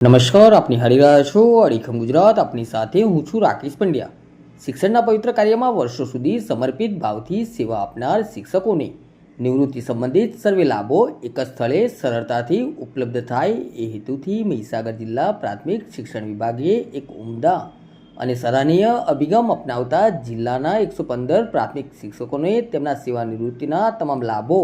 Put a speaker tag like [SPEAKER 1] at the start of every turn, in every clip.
[SPEAKER 1] નમસ્કાર, આપની હારી રહ્યા છો અડીખમ ગુજરાત. આપની સાથે હું છું રાકેશ પંડ્યા. શિક્ષણના પવિત્ર કાર્યમાં વર્ષો સુધી સમર્પિત ભાવથી સેવા આપનાર શિક્ષકોને નિવૃત્તિ સંબંધિત સર્વે લાભો એક જ સ્થળે સરળતાથી ઉપલબ્ધ થાય એ હેતુથી મહીસાગર જિલ્લા પ્રાથમિક શિક્ષણ વિભાગે એક ઉમદા અને સરાહનીય અભિગમ અપનાવતા જિલ્લાના એકસો પંદર પ્રાથમિક શિક્ષકોને તેમના સેવા નિવૃત્તિના તમામ લાભો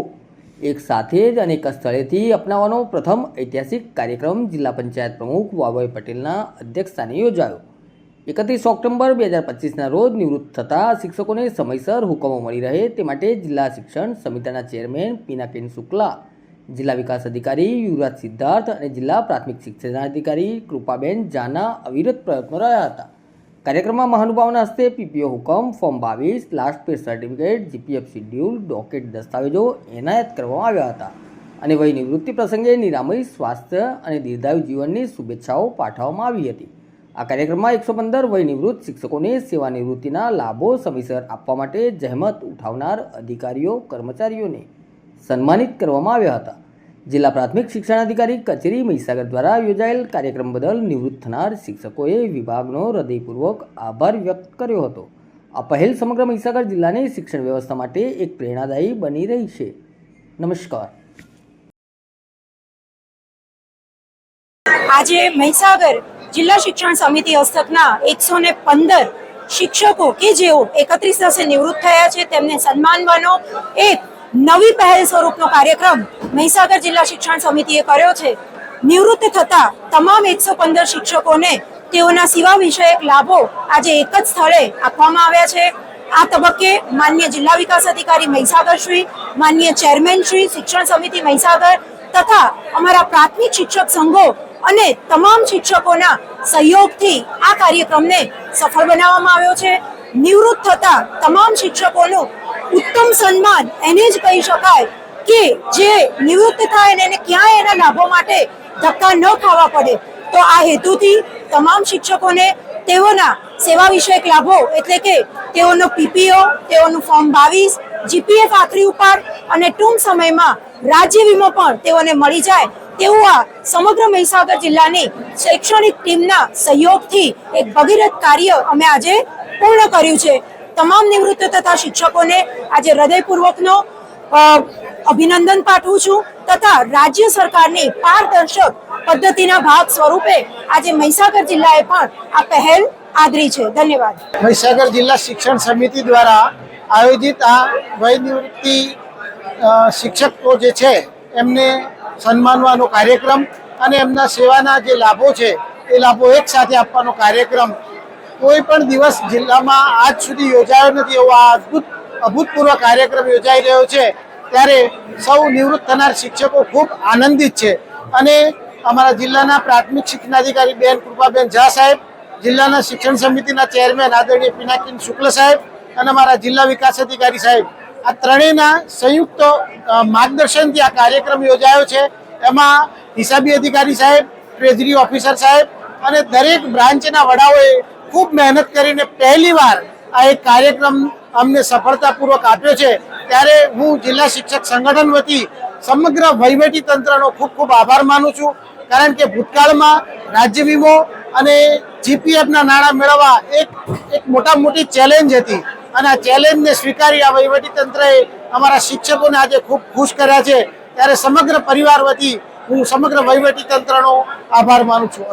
[SPEAKER 1] એક સાથે જ અનેક સ્થળેથી અપનાવવાનો પ્રથમ ઐતિહાસિક કાર્યક્રમ જિલ્લા પંચાયત પ્રમુખ વાભાઈ પટેલના અધ્યક્ષસ્થાને યોજાયો. એકત્રીસ ઓક્ટોબર બે હજાર પચીસના રોજ નિવૃત્ત થતા શિક્ષકોને સમયસર હુકમો મળી રહે તે માટે જિલ્લા શિક્ષણ સમિતિના ચેરમેન પીનાકેન શુક્લા, જિલ્લા વિકાસ અધિકારી યુવરાજ સિદ્ધાર્થ અને જિલ્લા પ્રાથમિક શિક્ષણાધિકારી કૃપાબેન જાના અવિરત પ્રયત્નો રહ્યા હતા. કાર્યક્રમમાં મહાનુભાવના હસ્તે પીપીઓ હુકમ, ફોર્મ બાવીસ, last pay certificate GPF schedule docket દસ્તાવેજો એનાયત કરવામાં આવ્યા હતા. અને વય નિવૃત્તિ પ્રસંગે નિરામય, સ્વાસ્થ્ય અને દીર્ઘાયુ જીવનની શુભેચ્છાઓ પાઠવવામાં આવી હતી. આ કાર્યક્રમમાં એકસો પંદર વય નિવૃત્ત શિક્ષકોને સેવા નિવૃત્તિના લાભો સમયસર આપવા માટે જહેમત ઉઠાવનાર અધિકારીઓ, કર્મચારીઓને સન્માનિત કરવામાં આવ્યા હતા. જિલ્લા પ્રાથમિક શિક્ષણાધિકારી કચેરી મહીસાગર દ્વારા યોજાયેલ કાર્યક્રમ બદલ નિવૃત્ત થનાર શિક્ષકોએ વિભાગનો હૃદયપૂર્વક આભાર વ્યક્ત કર્યો હતો. આ પહેલ સમગ્ર મહીસાગર જિલ્લાની શિક્ષણ વ્યવસ્થા માટે એક પ્રેરણાદાયી બની રહી છે. નમસ્કાર.
[SPEAKER 2] આજે મહીસાગર જિલ્લા શિક્ષણ સમિતિ હસ્તકના એકસો ને પંદર શિક્ષકો કે જેઓ એકત્રીસ દસે નિવૃત્ત થયા છે તેમને સન્માનવાનો એક નવી પહેલ સ્વરૂપનો કાર્યક્રમ મહીસાગર જિલ્લા શિક્ષણ સમિતિએ કર્યો છે. નિવૃત્ત થતા તમામ એકસો પંદર શિક્ષકોને તેઓના સેવા વિષયક લાભો આજે એક જ સ્થળે આપવામાં આવ્યા છે. આ તબક્કે માન્ય જિલ્લા વિકાસ અધિકારી મહીસાગર શ્રી, માન્ય ચેરમેન શ્રી, શિક્ષણ સમિતિ મહીસાગર તથા અમારા પ્રાથમિક શિક્ષક સંઘો અને તમામ શિક્ષકોના સહયોગથી આ કાર્યક્રમને સફળ બનાવવામાં આવ્યો છે. નિવૃત્ત થતા તમામ શિક્ષકોનું ઉત્તમ સન્માન એને જ કહી શકાય કે જે નિવૃત્ત થાય અને એને ક્યાંય એના લાભો માટે ધક્કા ન ખાવા પડે. તો આ હેતુથી તમામ શિક્ષકોને તેઓના સેવા વિષયક લાભો, એટલે કે તેઓનો પીપીઓ, તેઓનું ફોર્મ બાવીસ, જીપીએફ આખરી ઉપર અને ટૂંક સમયમાં રાજ્ય વીમો પણ તેઓને મળી જાય તેવું આ સમગ્ર મહીસાગર જિલ્લાની શૈક્ષણિક ટીમના સહયોગથી એક ભગીરથ કાર્ય અમે આજે પૂર્ણ કર્યું છે. તમામ નિવૃત્ત તથા શિક્ષકોને આજે હૃદયપૂર્વકનો અભિનંદન પાઠવું છું તથા રાજ્ય સરકારની પારદર્શક પદ્ધતિના ભાગ સ્વરૂપે આજે મહીસાગર જિલ્લાએ પણ આ પહેલ આદરી છે. ધન્યવાદ.
[SPEAKER 3] મહીસાગર જિલ્લા શિક્ષણ સમિતિ દ્વારા આયોજિત આ વયનિવૃત્તિ શિક્ષકો જે છે, એમને સન્માનવાનો કાર્યક્રમ અને એમના સેવાના જે લાભો છે, એ લાભો એક સાથે આપવાનો કાર્યક્રમ કોઈ પણ દિવસ જિલ્લામાં આજ સુધી યોજાયો નથી એવો આ અદ્ભુત અભૂતપૂર્વ કાર્યક્રમ યોજાઈ રહ્યો છે. ત્યારે સૌ નિવૃત્ત થનાર શિક્ષકો ખૂબ આનંદિત છે. અને અમારા જિલ્લાના પ્રાથમિક શિક્ષણાધિકારી બેન કૃપાબેન ઝા સાહેબ, જિલ્લાના શિક્ષણ સમિતિના ચેરમેન આદરણીય પિનાકીન શુક્લ સાહેબ અને અમારા જિલ્લા વિકાસ અધિકારી સાહેબ. આ ત્રણેયના સંયુક્ત માર્ગદર્શનથી આ કાર્યક્રમ યોજાયો છે. એમાં હિસાબી અધિકારી સાહેબ, ટ્રેઝરી ઓફિસર સાહેબ અને દરેક બ્રાન્ચના વડાઓએ ખૂબ મહેનત કરીને પહેલીવાર આ એક કાર્યક્રમ અમને સફળતાપૂર્વક આપ્યો છે. ત્યારે હું જિલ્લા શિક્ષક સંગઠન વતી સમગ્ર વહીવટી તંત્રનો ખૂબ ખૂબ આભાર માનું છું. કારણ કે ભૂતકાળમાં રાજ્ય વીમો અને જીપીએફના નાણાં મેળવવા એક એક મોટા મોટી ચેલેન્જ હતી. અને આ ચેલેન્જને સ્વીકારી આ વહીવટી તંત્રએ અમારા શિક્ષકોને આજે ખૂબ ખુશ કર્યા છે. ત્યારે સમગ્ર પરિવાર વતી હું સમગ્ર વહીવટી તંત્રનો આભાર માનું છું.